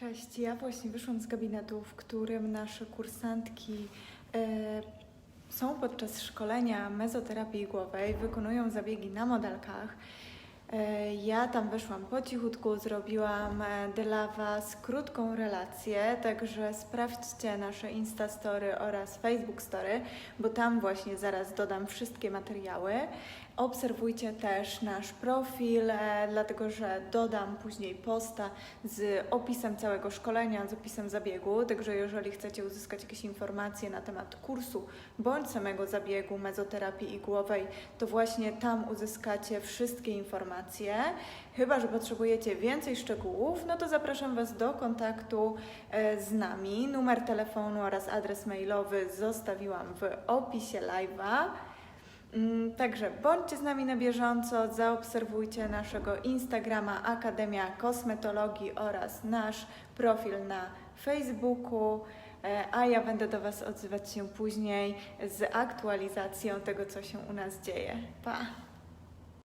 Cześć, ja właśnie wyszłam z gabinetu, w którym nasze kursantki e, są podczas szkolenia mezoterapii głowej, wykonują zabiegi na modelkach. E, ja tam wyszłam po cichutku, zrobiłam e, dla Was krótką relację, także sprawdźcie nasze Instastory oraz Facebook Story, bo tam właśnie zaraz dodam wszystkie materiały. Obserwujcie też nasz profil, e, dlatego że dodam później posta z opisem całego szkolenia, z opisem zabiegu. Także jeżeli chcecie uzyskać jakieś informacje na temat kursu bądź samego zabiegu mezoterapii igłowej, to właśnie tam uzyskacie wszystkie informacje. Chyba, że potrzebujecie więcej szczegółów, no to zapraszam Was do kontaktu e, z nami. Numer telefonu oraz adres mailowy zostawiłam w opisie live'a. Mm, Także bądźcie z nami na bieżąco, zaobserwujcie naszego Instagrama Akademia Kosmetologii oraz nasz profil na Facebooku, e, a ja będę do Was odzywać się później z aktualizacją tego, co się u nas dzieje. Pa!